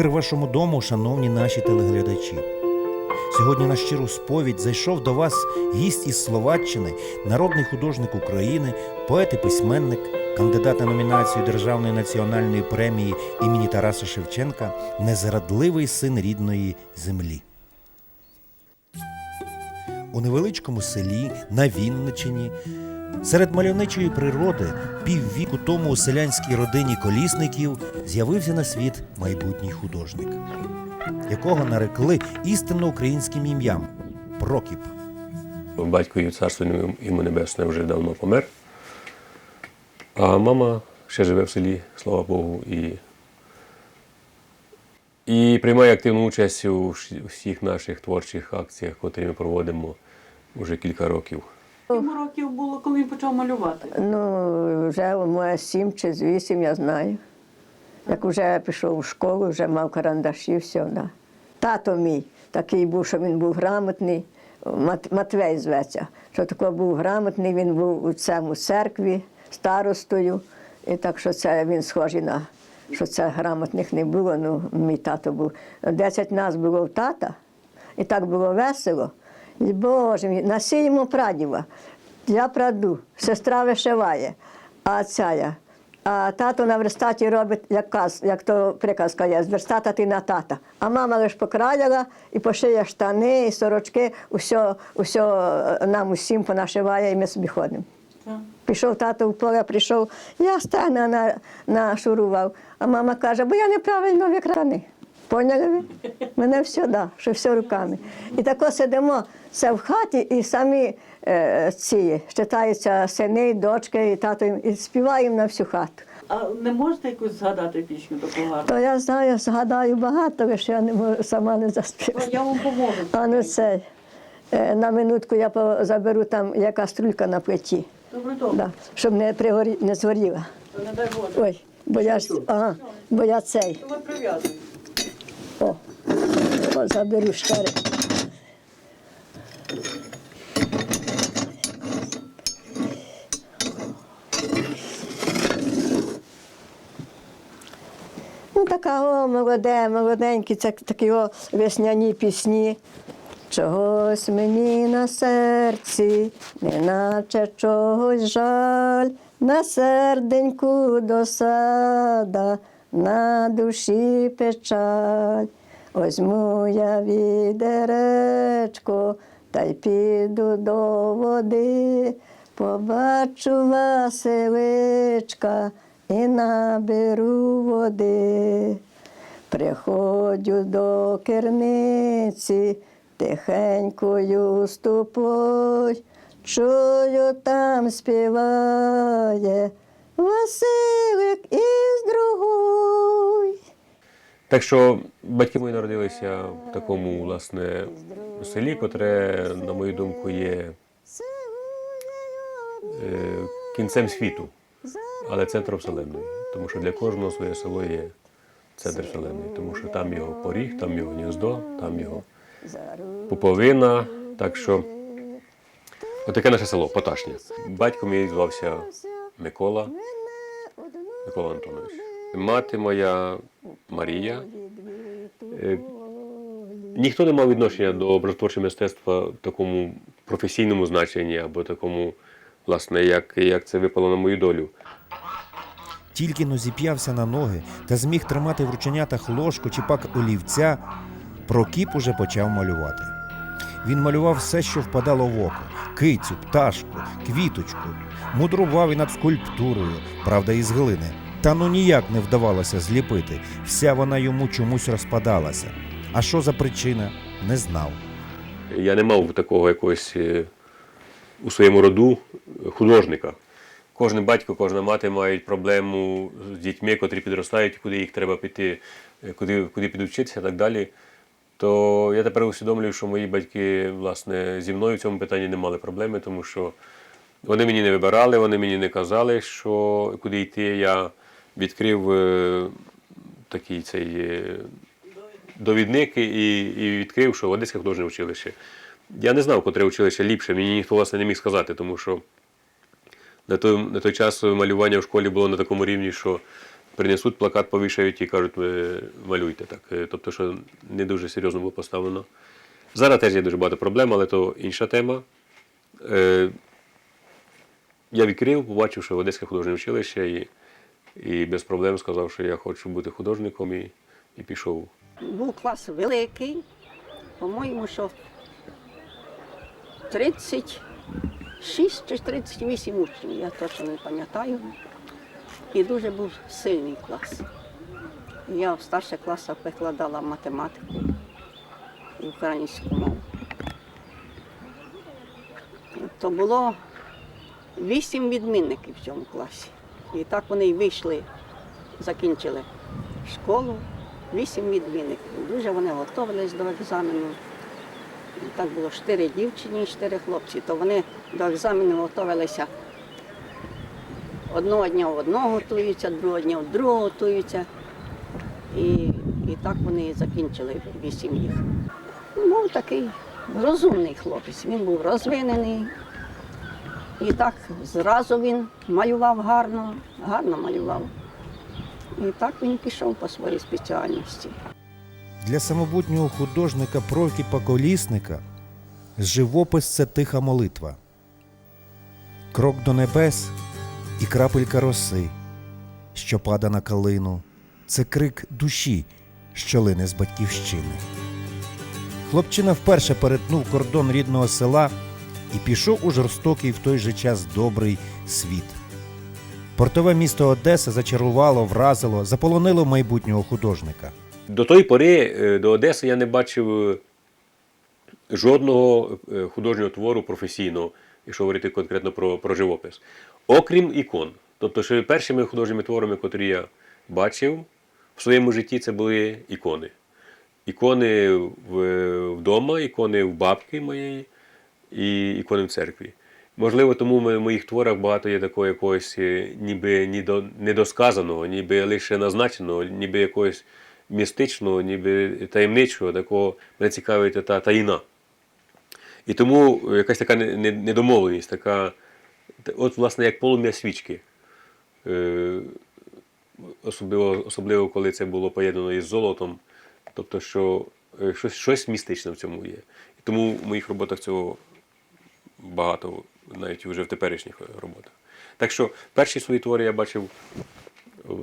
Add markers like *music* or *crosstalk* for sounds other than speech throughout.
Мир вашому дому, шановні наші телеглядачі. Сьогодні на щиру сповідь зайшов до вас гість із Словаччини, народний художник України, поет і письменник, кандидат на номінацію Державної національної премії імені Тараса Шевченка, незрадливий син рідної землі. У невеличкому селі на Вінничині серед мальовничої природи піввіку тому у селянській родині колісників з'явився на світ майбутній художник, якого нарекли істинно українським ім'ям Прокіп. Батько її царство йому небесне вже давно помер. А мама ще живе в селі, слава Богу, і, і приймає активну участь у всіх наших творчих акціях, котрі ми проводимо вже кілька років. Йому років було, коли він почав малювати. Ну, вже моє сім чи з вісім, я знаю. Як вже пішов у школу, вже мав карандаші, все. Да. Тато мій такий був, що він був грамотний, Мат, Матвей зветься, що такий був грамотний, він був у цьому церкві старостою. І так що це він схожий на що це грамотних не було. Ну, мій тато був. Десять нас було в тата, і так було весело. Боже мій, насіємо прадіва. Я праду, сестра вишиває, а ця я. А тато на верстаті робить, як, каз, як то приказка є, з верстата ти на тата. А мама лише покраяла і пошиє штани, і сорочки, усе, усе нам усім понашиває, і ми собі ходимо. Так. Пішов тато в поле, прийшов, я стана на, нашурував. А мама каже, бо я неправильно викраний. Поняли ви? Мене все, да, що все руками. І тако сидимо це в хаті, і самі е, ці читаються сини, дочки, і тато, і співаємо на всю хату. А не можете якусь згадати пісню таку гарну? То я знаю, згадаю багато, що я не можу, сама не Ну, заспіваю. Я вам поможу. А ну це, е, на минутку я заберу там, яка струлька на плиті, Добре, добре. да, щоб не, пригорі, не згоріла. То Не дай Боже. Ой, бо я, ага, бо я цей. То ми прив'язуємо. О, о заберу штори. Ну, така о, молоде, молоденькі, це такі о, весняні пісні. Чогось мені на серці, неначе чогось жаль, на серденьку досада, на душі печаль. Возьму я відеречко, та й піду до води, побачу Василичка і наберу води. Приходжу до керниці, тихенькою ступою, чую, там співає Василик із другой. Так що батьки мої народилися в такому власне селі, котре, на мою думку, є е, кінцем світу, але центром Вселенної. Тому що для кожного своє село є центр Вселенної, тому що там його поріг, там його гніздо, там його пуповина. Так що отаке наше село, Поташня. Батько мій звався Микола, Микола Антонович. Мати моя Марія. Е, Ніхто не мав відношення до образотворчого мистецтва в такому професійному значенні або такому, власне, як, як це випало на мою долю. Тільки но зіп'явся на ноги та зміг тримати в рученятах ложку чи пак олівця, Прокіп уже почав малювати. Він малював все, що впадало в око: кицю, пташку, квіточку, мудрував і над скульптурою, правда, із глини. Та ну ніяк не вдавалося зліпити. Вся вона йому чомусь розпадалася. А що за причина, не знав. Я не мав такого якогось е, у своєму роду художника. Кожен батько, кожна мати мають проблему з дітьми, котрі підростають, куди їх треба піти, е, куди, куди підучитися і так далі. То я тепер усвідомлюю, що мої батьки, власне, зі мною в цьому питанні не мали проблеми, тому що вони мені не вибирали, вони мені не казали, що куди йти. Я відкрив е, такий цей е, довідник і, і відкрив, що в Одеське художнє училище. Я не знав, котре училище ліпше, мені ніхто власне не міг сказати, тому що на той, на той час малювання в школі було на такому рівні, що принесуть плакат, повішають і кажуть, «Е, малюйте так. Е, Тобто, що не дуже серйозно було поставлено. Зараз теж є дуже багато проблем, але то інша тема. Е, Я відкрив, побачив, що Одеське художнє училище і, і без проблем сказав, що я хочу бути художником і, і пішов. Був клас великий, по-моєму, що 36 чи 38 учнів, я точно не пам'ятаю. І дуже був сильний клас. Я в старших класах викладала математику і українську мову. То було вісім відмінників в цьому класі. І так вони й вийшли, закінчили школу, вісім відмінників. Дуже вони готувалися до екзамену. Так було чотири дівчині чотири хлопці. То вони до екзамену готувалися. Одного дня одного готуються, другого дня в другого готуються. І, і так вони закінчили вісім їх. Був такий розумний хлопець, він був розвинений. І так зразу він малював гарно, гарно малював. І так він пішов по своїй спеціальності. Для самобутнього художника Прокіпа Колісника живопис це тиха молитва. Крок до небес і крапелька роси, що пада на калину, це крик душі, що лине з батьківщини. Хлопчина вперше перетнув кордон рідного села і пішов у жорстокий в той же час добрий світ. Портове місто Одеса зачарувало, вразило, заполонило майбутнього художника. До тої пори е, до Одеси я не бачив е, жодного е, художнього твору професійного, якщо говорити конкретно про, про живопис. Окрім ікон. Тобто, що першими художніми творами, котрі я бачив в своєму житті, це були ікони. Ікони вдома, ікони в бабки моєї і ікони в церкві. Можливо, тому в моїх творах багато є такого якогось е, ніби недосказаного, ніби лише назначеного, ніби якогось містичного, ніби таємничого, такого мене цікавить та таїна. І тому якась така не- не- недомовленість, така, от, власне, як полум'я свічки. Е, Особливо, особливо, коли це було поєднано із золотом. Тобто, що е, щось, щось містичне в цьому є. І тому в моїх роботах цього багато, навіть вже в теперішніх роботах. Так що перші свої твори я бачив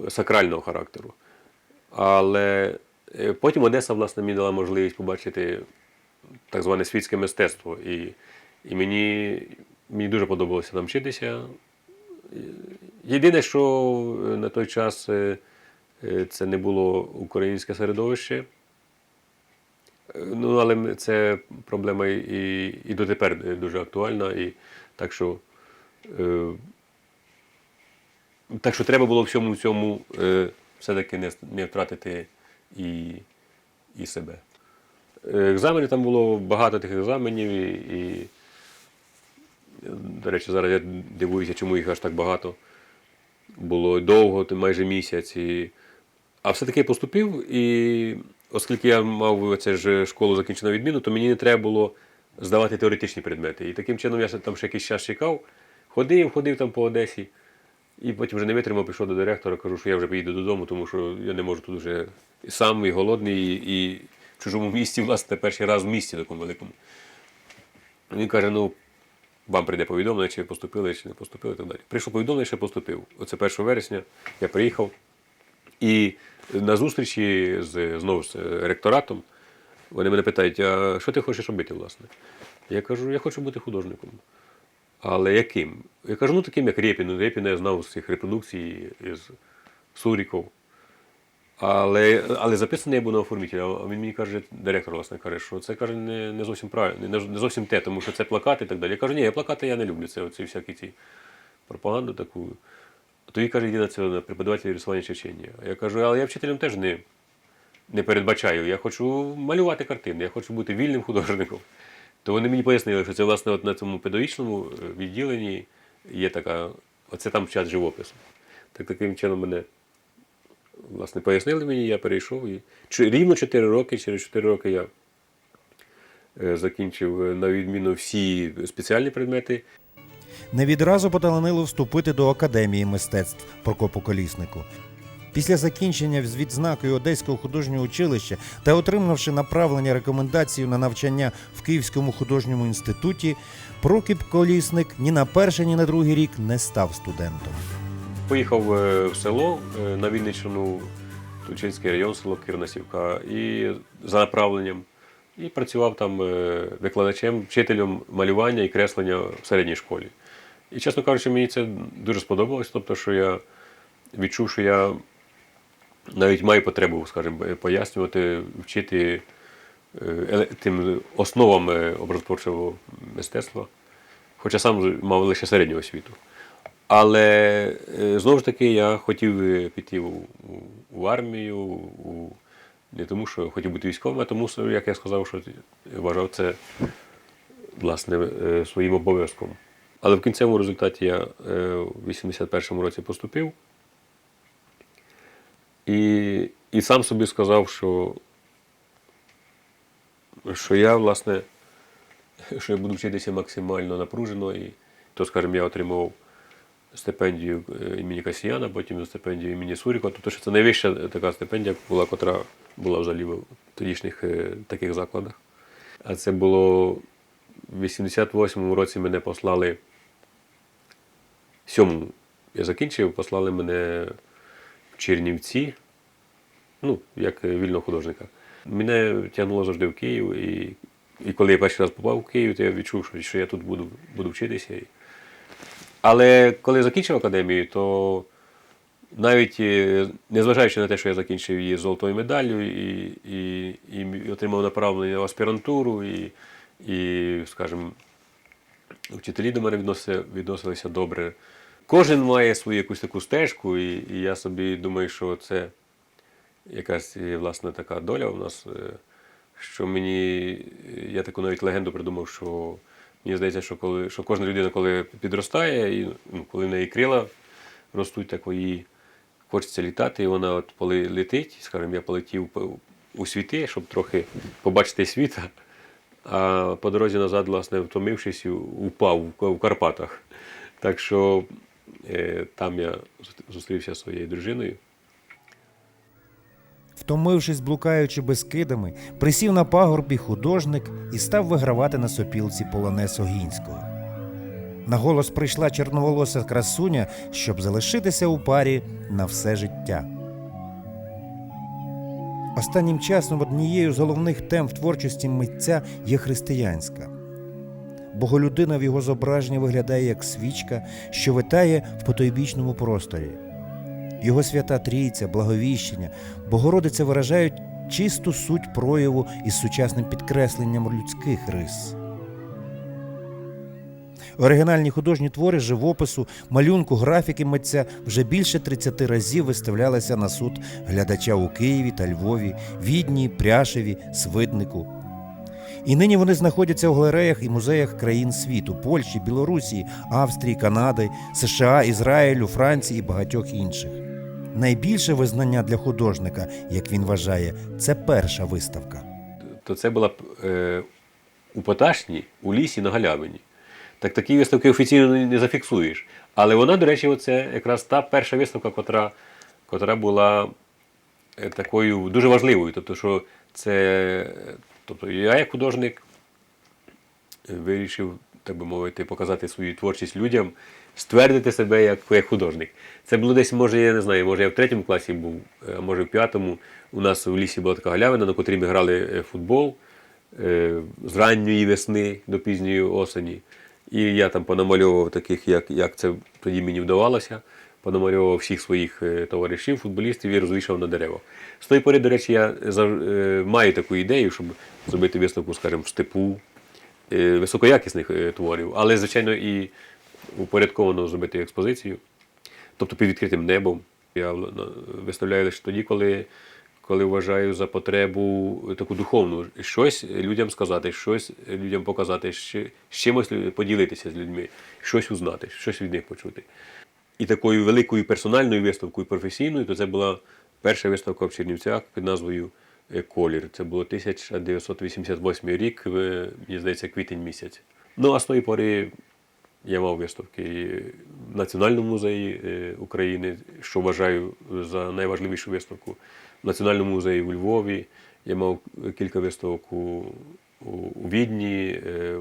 сакрального характеру. Але е, потім Одеса, власне, мені дала можливість побачити так зване світське мистецтво. І, і мені, мені дуже подобалося там вчитися. Єдине, що е, на той час е, е, це не було українське середовище. Ну, але це проблема і, і дотепер дуже актуальна. І, так, що, е, так що треба було всьому цьому е, все-таки не, не втратити і, і себе. Екзамени там було багато тих екзаменів, і, і до речі, зараз я дивуюся, чому їх аж так багато. Було довго, майже місяць. І... А все-таки поступив, і оскільки я мав це ж школу закінчену відміну, то мені не треба було здавати теоретичні предмети. І таким чином я там ще якийсь час чекав, ходив, ходив там по Одесі, і потім вже не витримав, пішов до директора, кажу, що я вже поїду додому, тому що я не можу тут вже і сам, і голодний, і, і в чужому місті, власне, перший раз в місті такому великому. Він каже: ну, вам прийде повідомлення, чи поступили, чи не поступили, і так далі. Прийшло повідомлення, що поступив. Оце 1 вересня я приїхав. І на зустрічі з знову з ректоратом вони мене питають, а що ти хочеш робити, власне? Я кажу, я хочу бути художником. Але яким? Я кажу, ну таким, як Рєпін. Рєпіна я знав з цих репродукцій із Суріков. Але, але записаний я був на оформителя. А він мені каже, директор, власне, каже, що це каже, не, не зовсім правильно, не, зовсім те, тому що це плакати і так далі. Я кажу, ні, я плакати я не люблю. Це оці всякі ці пропаганду таку. Тоді каже, йди на це на преподавателя рисування Чечення. Я кажу, але я вчителем теж не, не передбачаю. Я хочу малювати картини, я хочу бути вільним художником. То вони мені пояснили, що це власне от на цьому педагогічному е, відділенні є така, оце там вчать живопису. Так таким чином мене власне пояснили мені, я перейшов і рівно 4 роки, через 4 роки я е, закінчив е, на відміну всі спеціальні предмети. Не відразу поталанило вступити до Академії мистецтв Прокопу Коліснику. Після закінчення з відзнакою Одеського художнього училища та отримавши направлення рекомендацію на навчання в Київському художньому інституті, Прокіп Колісник ні на перший, ні на другий рік не став студентом. Поїхав е, в село е, на Вінниччину, Тучинський район, село Кірнасівка, і за направленням. І працював там е, викладачем, вчителем малювання і креслення в середній школі. І, чесно кажучи, мені це дуже сподобалось, тобто, що я відчув, що я навіть маю потребу, скажімо, пояснювати, вчити тим основам образотворчого мистецтва, хоча сам мав лише середню освіту. Але е, знову ж таки я хотів піти у, у армію, у, не тому, що хотів бути військовим, а тому, як я сказав, що вважав це власне е, своїм обов'язком. Але в кінцевому результаті я е, в 81-му році поступив і, і сам собі сказав, що, що я, власне, *laughs* що я буду вчитися максимально напружено. І то, скажімо, я отримував стипендію е, імені Касіяна, потім стипендію імені Суріка. Тобто, що це найвища така стипендія була, котра була взагалі в тодішніх е, таких закладах. А це було в 88-му році мене послали. Сьомому я закінчив, послали мене в Чернівці, ну, як вільного художника. Мене тягнуло завжди в Київ, і, і коли я перший раз попав в Київ, то я відчув, що я тут буду, буду вчитися. Але коли закінчив академію, то навіть е, незважаючи на те, що я закінчив її золотою медаллю і, і, і отримав направлення в аспірантуру, і, і скажімо, вчителі до мене відносилися, відносилися добре. Кожен має свою якусь таку стежку, і, і я собі думаю, що це якась власне така доля у нас, е, що мені, я таку навіть легенду придумав, що мені здається, що коли що кожна людина, коли підростає, і ну, коли в неї крила ростуть, так їй хочеться літати, і вона от коли летить, скажімо, я полетів у світи, щоб трохи побачити світ, *laughs* а по дорозі назад, власне, втомившись, упав в- Карпатах. Так що е, там я зустрівся зі своєю дружиною. Втомившись, блукаючи безкидами, присів на пагорбі художник і став вигравати на сопілці полонез Огінського. На голос прийшла чорноволоса красуня, щоб залишитися у парі на все життя. Останнім часом однією з головних тем в творчості митця є християнська. Боголюдина в його зображенні виглядає як свічка, що витає в потойбічному просторі. Його свята трійця, благовіщення, Богородиця виражають чисту суть прояву із сучасним підкресленням людських рис. Оригінальні художні твори живопису, малюнку, графіки митця вже більше 30 разів виставлялися на суд глядача у Києві та Львові, Відні, Пряшеві, Свиднику. І нині вони знаходяться у галереях і музеях країн світу Польщі, Білорусі, Австрії, Канади, США, Ізраїлю, Франції і багатьох інших. Найбільше визнання для художника, як він вважає, це перша виставка. то це була е, у Поташні, у лісі на галявині. Так такі виставки офіційно не, зафіксуєш. Але вона, до речі, це якраз та перша виставка, котра, котра була е, такою дуже важливою. Тобто, що це, тобто я як художник е, вирішив, так би мовити, показати свою творчість людям, ствердити себе як, як художник. Це було десь, може, я не знаю, може я в третьому класі був, е, а може в п'ятому. У нас в лісі була така галявина, на котрій ми грали е, футбол е, з ранньої весни до пізньої осені. І я там понамальовував таких, як, як це тоді мені вдавалося. Понамальовував всіх своїх товаришів, футболістів і розвішав на дерева. З тої пори, до речі, я маю таку ідею, щоб зробити виставку, скажімо, в степу, високоякісних творів, але, звичайно, і упорядковано зробити експозицію, тобто під відкритим небом. Я виставляю лише тоді, коли, коли вважаю за потребу таку духовну, щось людям сказати, щось людям показати, з чимось поділитися з людьми, щось узнати, щось від них почути. І такою великою персональною виставкою професійною, то це була перша виставка в Чернівцях під назвою е, Колір. Це було 1988 рік, мені здається, квітень місяць. Ну а з тої пори Я мав виставки в Національному музеї е, України, що вважаю за найважливішу виставку. В Національному музеї у Львові. Я мав кілька виставок у, у, Відні, е,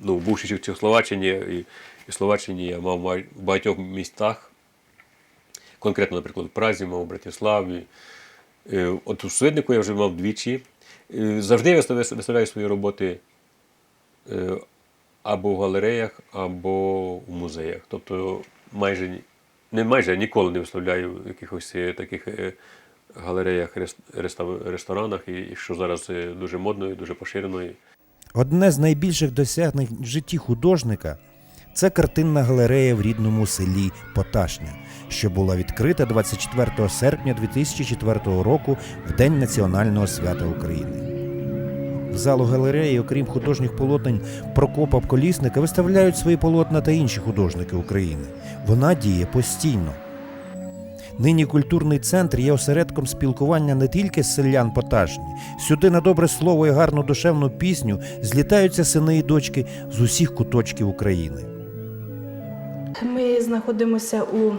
ну, в Чехословаччині і, і Словаччині я мав в багатьох містах. Конкретно, наприклад, в Празі, мав у Братиславі. Е, От у Свиднику я вже мав двічі. Завжди я виставляю свої роботи або в галереях, або в музеях. Тобто майже не майже а ніколи не виставляю в якихось е, таких е, галереях, рес- ресторанах, і і що зараз е, дуже модно і дуже поширено. Одне з найбільших досягнень в житті художника це картинна галерея в рідному селі Поташня, що була відкрита 24 серпня 2004 року в День національного свята України. Залу галереї, окрім художніх полотнень Прокопа Колісника, виставляють свої полотна та інші художники України. Вона діє постійно. Нині культурний центр є осередком спілкування не тільки селян Поташні. Сюди на добре слово і гарну душевну пісню злітаються сини і дочки з усіх куточків України. Ми знаходимося у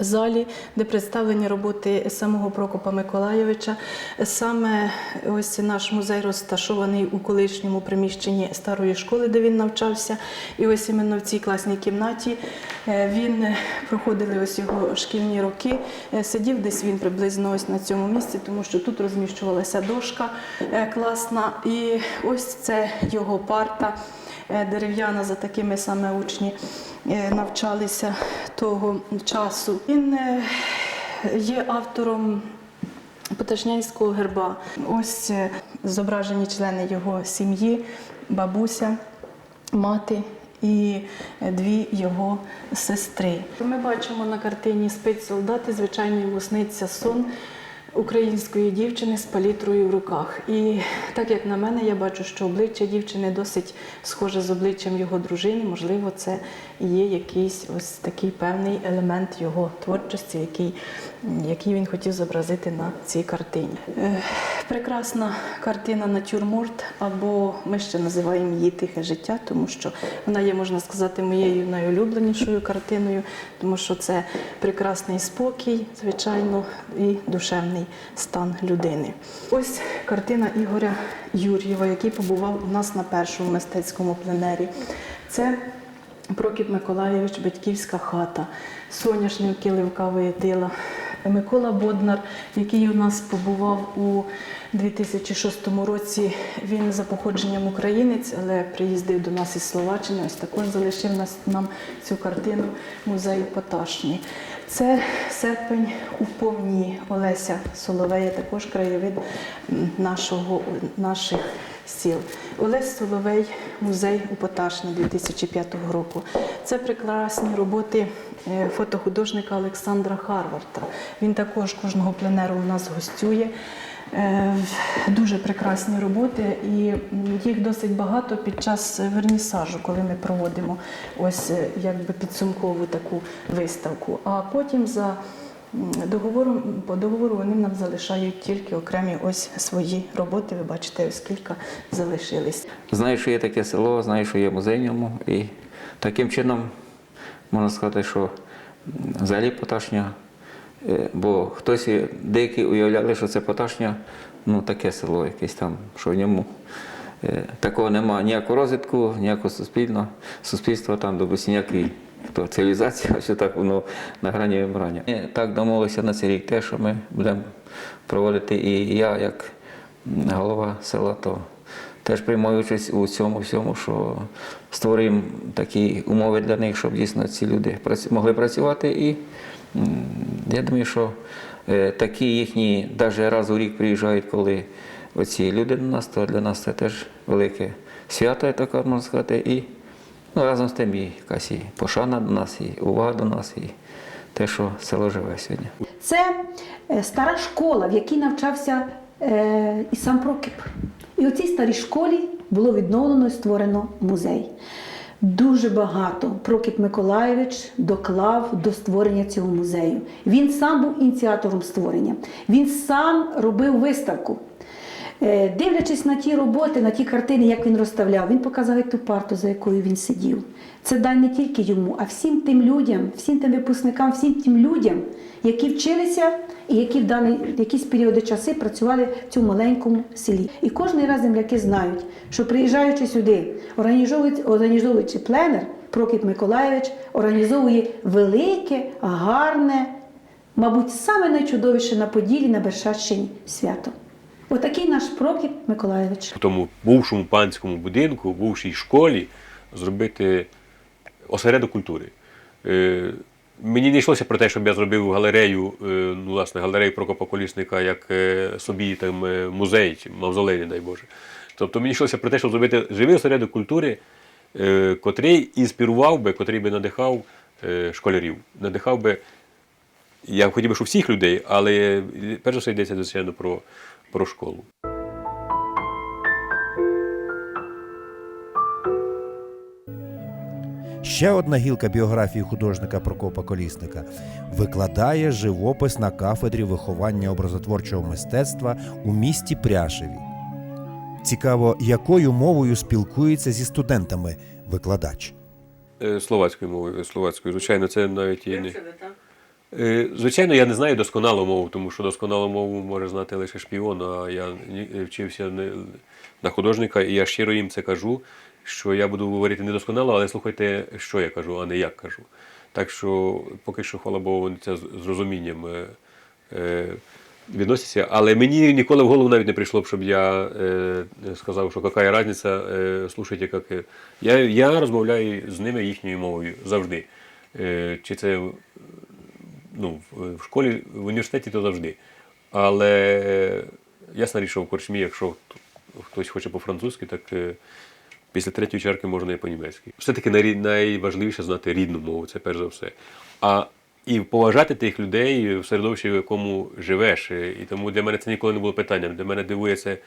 залі, де представлені роботи самого Прокопа Миколайовича. Саме ось наш музей розташований у колишньому приміщенні старої школи, де він навчався. І ось іменно в цій класній кімнаті е, він е, проходили ось його шкільні роки. Е, Сидів десь він приблизно ось на цьому місці, тому що тут розміщувалася дошка класна. І ось це його парта дерев'яна, за такими саме учні е, навчалися того часу. Він е, є автором Поташнянського герба. Ось е, зображені члени його сім'ї, бабуся, мати. І е, дві його сестри. Ми бачимо на картині спить солдат і звичайно йому сниться сон української дівчини з палітрою в руках. І так як на мене, я бачу, що обличчя дівчини досить схоже з обличчям його дружини. Можливо, це є якийсь ось такий певний елемент його творчості, який, який він хотів зобразити на цій картині. Е, Прекрасна картина Натюрморт, або ми ще називаємо її Тихе життя, тому що вона є, можна сказати, моєю найулюбленішою картиною, тому що це прекрасний спокій, звичайно, і душевний стан людини. Ось картина Ігоря Юр'єва, який побував у нас на першому мистецькому пленері. Це Прокіп Миколайович, батьківська хата, соняшники Левка Воєтила, Микола Боднар, який у нас побував у 2006 році. Він за походженням українець, але приїздив до нас із Словаччини. Ось також залишив нас нам цю картину музею Поташні. Це серпень у повні Олеся Соловея, також краєвид нашого, наших сіл. Олесь Соловей, музей у Поташні 2005 року. Це прекрасні роботи е, фотохудожника Олександра Харварта. Він також кожного пленеру у нас гостює. Е, Дуже прекрасні роботи, і їх досить багато під час вернісажу, коли ми проводимо ось е, якби підсумкову таку виставку. А потім за м, договором по договору вони нам залишають тільки окремі ось свої роботи. Ви бачите, ось залишились. Знаю, що є таке село, знаю, що є музей в ньому. І таким чином можна сказати, що взагалі Поташня, е, бо хтось деякі уявляли, що це Поташня, ну таке село якесь там, що в ньому е, такого немає ніякого розвитку, ніякого суспільного суспільства там, допустим, ніякої то, цивілізації, *laughs* ось так воно на грані вимирання. Ми так домовилися на цей рік те, що ми будемо проводити, і я, як голова села, то теж приймаю участь у цьому всьому, що створюємо такі умови для них, щоб дійсно ці люди могли працювати. І я думаю, що е, такі їхні, навіть раз у рік приїжджають, коли оці люди до нас, то для нас це теж велике свято, так можна сказати. І ну, разом з тим і якась і пошана до нас, і увага до нас, і те, що село живе сьогодні. Це е, стара школа, в якій навчався е, і сам Прокіп. І у цій старій школі було відновлено і створено музей. Дуже багато Прокіп Миколайович доклав до створення цього музею. Він сам був ініціатором створення. Він сам робив виставку. Е, Дивлячись на ті роботи, на ті картини, як він розставляв, він показав ту парту, за якою він сидів. Це дай не тільки йому, а всім тим людям, всім тим випускникам, всім тим людям, які вчилися і які в даний якісь періоди часи працювали в цьому маленькому селі. І кожен раз земляки знають, що приїжджаючи сюди, організовуючи, організовуючи пленер, Прокіп Миколаєвич організовує велике, гарне, мабуть, саме найчудовіше на Поділі на Бершатщині свято. Отакий наш Прокіп Миколаєвич. в тому бувшому панському будинку, бувшій школі зробити осередок культури. Е, Мені не йшлося про те, щоб я зробив галерею, е, ну, власне, галерею Прокопа Колісника як е, собі там музей чи мавзолей, не дай Боже. Тобто мені йшлося про те, щоб зробити живий осередок культури, котрий інспірував би, котрий би надихав школярів. Надихав би, я хотів би, що всіх людей, але перш за все йдеться, звичайно, про, про школу. Ще одна гілка біографії художника Прокопа Колісника викладає живопис на кафедрі виховання образотворчого мистецтва у місті Пряшеві. Цікаво, якою мовою спілкується зі студентами викладач. Е, Словацькою мовою, словацькою. Звичайно, це навіть і не. Е, Звичайно, я не знаю досконалу мову, тому що досконалу мову може знати лише шпіон, а я вчився на художника, і я щиро їм це кажу, що я буду говорити недосконало, але слухайте, що я кажу, а не як кажу. Так що поки що, хвала Богу, це з розумінням е, е, відносяться. Але мені ніколи в голову навіть не прийшло б, щоб я е, сказав, що яка різниця, е, слушайте, як. е. Я, я розмовляю з ними їхньою мовою завжди. Е, чи це ну, в школі, в університеті то завжди. Але е, ясна річ, що в корчмі, якщо хтось хоче по-французьки, так е, після третьої чарки можна і по-німецьки. Все-таки найважливіше знати рідну мову, це перш за все. А і поважати тих людей в середовищі, в якому живеш. Е, І тому для мене це ніколи не було питанням. Для мене дивує це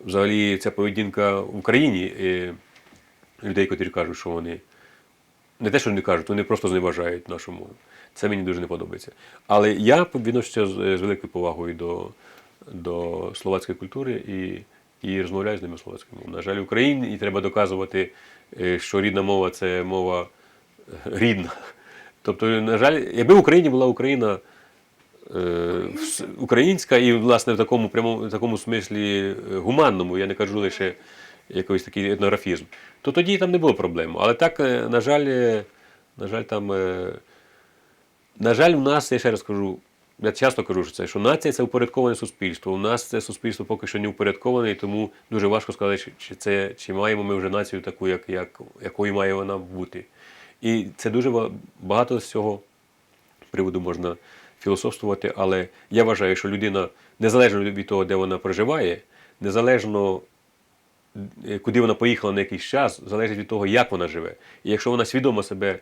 взагалі ця поведінка в Україні людей, котрі кажуть, що вони не те, що не кажуть, вони просто зневажають нашу мову. Це мені дуже не подобається. Але я відношуся з, з великою повагою до, до словацької культури і, і розмовляю з ними словацькою мовою. На жаль, Україні і треба доказувати, е, що рідна мова це мова е, рідна. Тобто, на жаль, якби в Україні була Україна е, українська і, власне, в такому прямому в такому смислі е, гуманному, я не кажу лише якийсь такий етнографізм, то тоді там не було проблем. Але так, е, на жаль, е, на жаль, там. На жаль, у нас, я ще раз кажу, я часто кажу, що це, що нація це упорядковане суспільство. У нас це суспільство поки що не упорядковане, і тому дуже важко сказати, чи- чи, це, чи маємо ми вже націю таку, як, як, якою має вона бути. І це дуже багато з цього приводу можна філософствувати, але я вважаю, що людина, незалежно від того, де вона проживає, незалежно е, куди вона поїхала на якийсь час, залежить від того, як вона живе. І якщо вона свідомо себе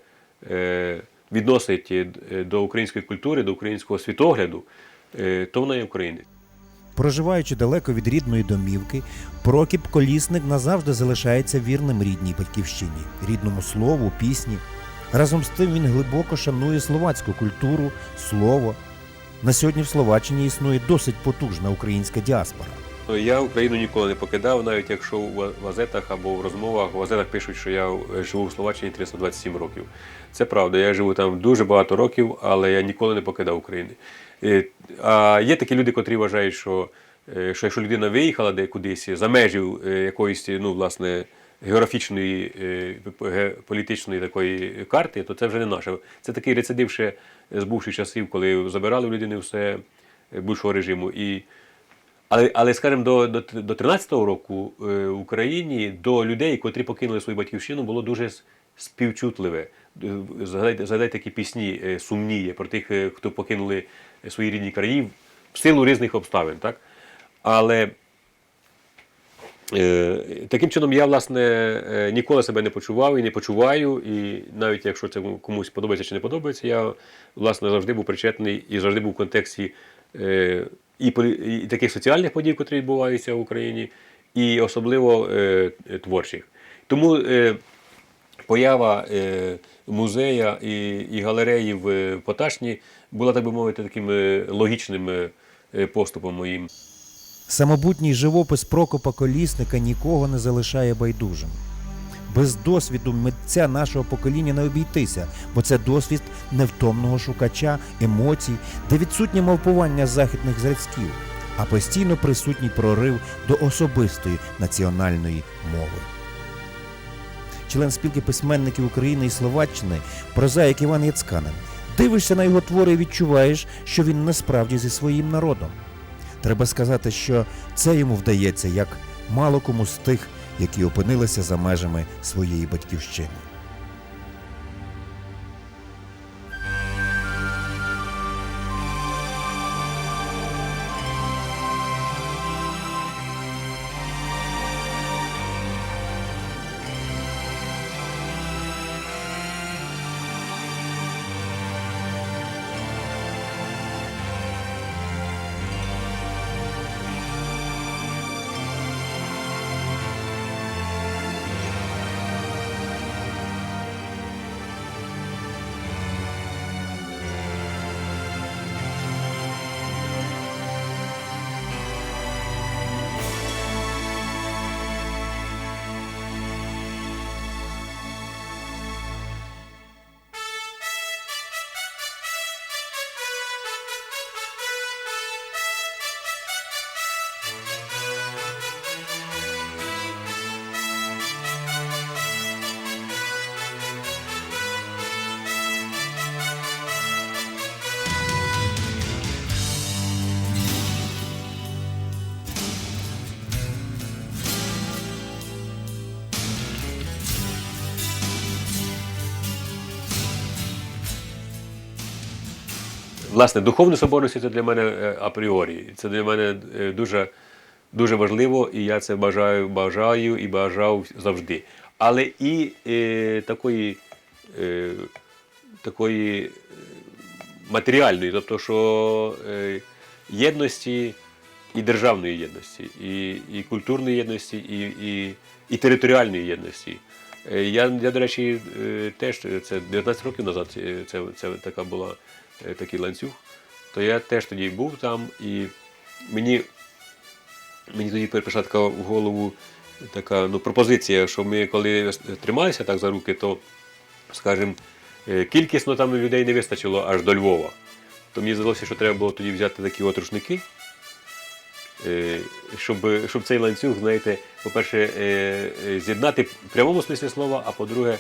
е, відносить е, до української культури, до українського світогляду, е, то вона є українець. Проживаючи далеко від рідної домівки, Прокіп Колісник назавжди залишається вірним рідній батьківщині, рідному слову, пісні. Разом з тим він глибоко шанує словацьку культуру, слово. На сьогодні в Словаччині існує досить потужна українська діаспора. Я Україну ніколи не покидав, навіть якщо в га- газетах або в розмовах в газетах пишуть, що я е, живу в Словаччині 327 років. Це правда, я живу там дуже багато років, але я ніколи не покидав України. Е, А є такі люди, котрі вважають, що, е, що якщо людина виїхала де кудись за межі якоїсь, ну, власне, географічної політичної такої карти, то це вже не наше. Це такий рецидив ще з бувших часів, коли забирали у людини все бувшого режиму. І але, але скажімо, до, до, до 13-го року е, в Україні до людей, котрі покинули свою батьківщину, було дуже співчутливе. Е, Згадайте, згадайте такі пісні е, сумні є про тих, хто покинули свої рідні краї в силу різних обставин. Так? Але е, таким чином я, власне, ніколи себе не почував і не почуваю. І навіть якщо це комусь подобається чи не подобається, я власне завжди був причетний і завжди був в контексті е, і, і таких соціальних подій, які відбуваються в Україні, і особливо е, творчих. Тому е, поява е, музея і, і галереї в е, Поташні була, так би мовити, таким е, логічним е, е, поступом моїм. Самобутній живопис Прокопа Колісника нікого не залишає байдужим. Без досвіду митця нашого покоління не обійтися, бо це досвід невтомного шукача емоцій, де відсутнє мавпування західних зразків, а постійно присутній прорив до особистої національної мови. Член спілки письменників України і Словаччини, прозаїк Іван Яцканин. Дивишся на його твори і відчуваєш, що він насправді зі своїм народом. Треба сказати, що це йому вдається як мало кому з тих, які опинилися за межами своєї батьківщини. Власне, духовна соборність це для мене е, апріорі. Це для мене е, дуже, дуже важливо, і я це бажаю, бажаю і бажав завжди. Але і е, такої, е, такої е, матеріальної, тобто, що е, єдності і державної єдності, і, і культурної єдності, і, і, і територіальної єдності. Я, я, до речі, теж це 19 років назад е, це, це така була такий ланцюг. То я теж тоді був там, і мені, мені тоді прийшла така в голову така ну, пропозиція, що ми коли трималися так за руки, то, скажімо, е, кількісно там людей не вистачило аж до Львова. То мені здалося, що треба було тоді взяти такі от рушники, е, щоб, щоб цей ланцюг, знаєте, по-перше, е, е, з'єднати в прямому смислі слова, а по-друге,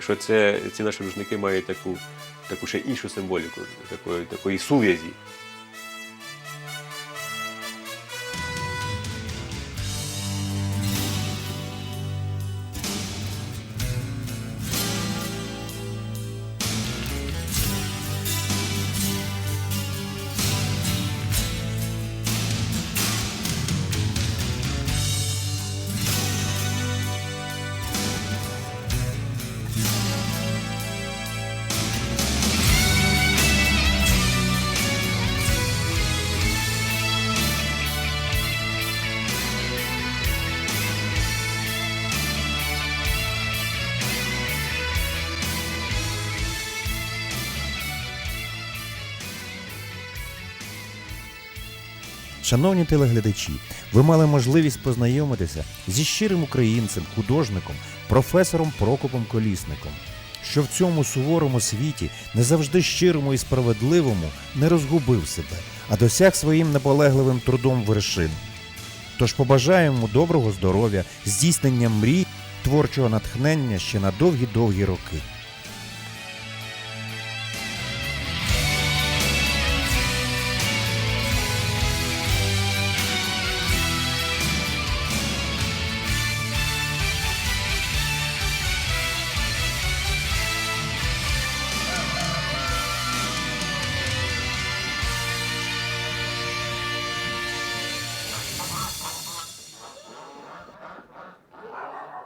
що це, ці наші рушники мають таку, таку ще іншу символіку, такої, такої сув'язі. Шановні телеглядачі, ви мали можливість познайомитися зі щирим українцем, художником, професором Прокопом Колісником, що в цьому суворому світі, не завжди щирому і справедливому, не розгубив себе, а досяг своїм наполегливим трудом вершин. Тож побажаємо доброго здоров'я, здійснення мрій, творчого натхнення ще на довгі-довгі роки.